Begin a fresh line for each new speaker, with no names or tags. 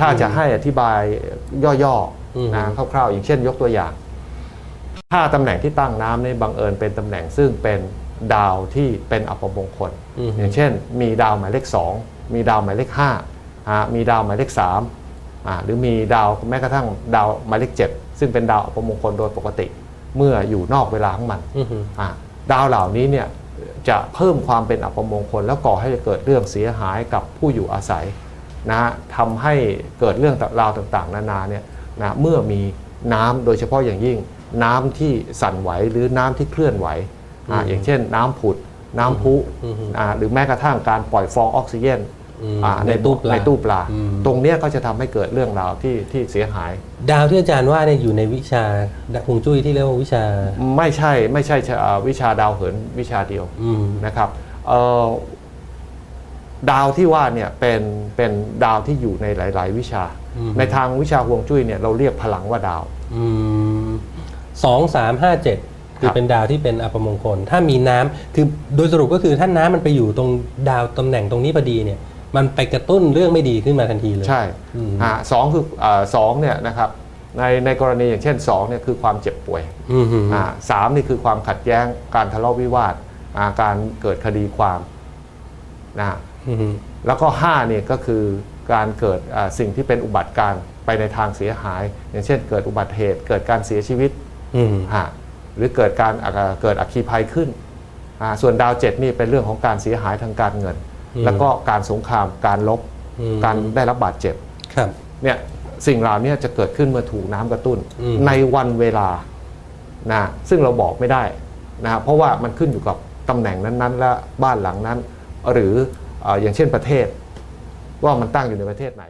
ถ้าจะให้อธิบายย่อ
อืม
ๆนะคร่าวๆ อย่างเช่นยกตัวอย่าง ถ้าตำแหน่งที่ตั้งน้ำในบังเอิญเป็นตำแหน่งซึ่งเป็นดาวที่เป็นอัปมงคล
อืม
อย่างเช่น มีดาวหมายเลข 2 มีดาวหมายเลข5อ่ามีดาวหมายเลข3อ่าหรือมีดาวแม้กระทั่งดาวหมายเลข 7 ซึ่งเป็นดาวอัปมงคลโดยปกติเมื่ออยู่นอกเวลาของมัน
อือฮึ
อ่าดาวเหล่านี้เนี่ยจะเพิ่มความเป็นอัปมงคลแล้วก่อให้เกิดเรื่องเสียหายกับผู้อยู่อาศัย นะฮะทำให้เกิดเรื่องราวต่างๆ นานาเนี่ยนะเมื่อมีน้ำโดยเฉพาะอย่างยิ่ง น้ำที่สั่นไหวหรือน้ำที่เคลื่อนไหวอ่าอย่างเช่น น้ำผุด น้ำพุ
อือฮึ
อ่าหรือแม้กระทั่งการปล่อยฟองออกซิเจน
อืม
อ่า
ในตู้ปลา
ในตู้ปลา
อืม
ตรงเนี้ยก็จะทำให้เกิดเรื่องราวที่ที่เสียหาย
ดาวที่อาจารย์ว่าเนี่ยอยู่ในวิชาฮวงจุ้ยที่เรียกว่าวิชา
ไม่ใช่ไม่ใช่อ่าวิชาดาวเหินวิชาเดียว
อืม
นะครับเอ่อ ดาวที่ว่าเนี่ยเป็นเป็นดาวที่อยู่ในหลาย ๆ วิชา
อืม
ในทางวิชาฮวงจุ้ยเนี่ยเราเรียกพลังว่าดาว
อืมสองสามห้าเจ็ดคื
ค
อ
รับ
เป็นดาวที่เป็นอัปมงคล ถ้ามีน้ำคือโดยสรุปก็คือถ้าน้ำมันไปอยู่ตรงดาวตำแหน่งตรงนี้พอดีเนี่ย มันไปกระตุ้นเรื่องไม่ดีขึ้นมาทันทีเลย
ใช่
อืม
อ่าสองคืออ่าสองเนี่ยนะครับในในกรณีอย่างเช่นสองเนี่ยคือความเจ็บป่วย
อืมฮึ
อ่าสามนี่คือความขัดแย้งการทะเลาะวิวาทอ่าการเกิดคดีความ นะ
อืมฮึ
แล้วก็5เนี่ยก็คือการเกิดอ่าสิ่งที่เป็นอุบัติการณ์ไปในทางเสียหาย อย่างเช่น เกิดอุบัติเหตุ เกิดการเสียชีวิต
อืม
ฮะหรือเกิดการอ่าเกิดอัคคีภัยขึ้นอ่าส่วนดาวเจ็ดนี่เป็นเรื่องของการเสียหายทางการเงิน แล้วก็การสงครามการลบ
อืม
การได้รับบาดเจ็บ
ครับ
เนี่ยสิ่งเหล่านี้จะเกิดขึ้นเมื่อถูกน้ำกระตุ้น
อืม
ในวันเวลานะซึ่งเราบอกไม่ได้นะเพราะว่ามันขึ้นอยู่กับตำแหน่งนั้นๆ และบ้านหลังนั้น หรืออย่างเช่นประเทศว่ามันตั้งอยู่ในประเทศไหน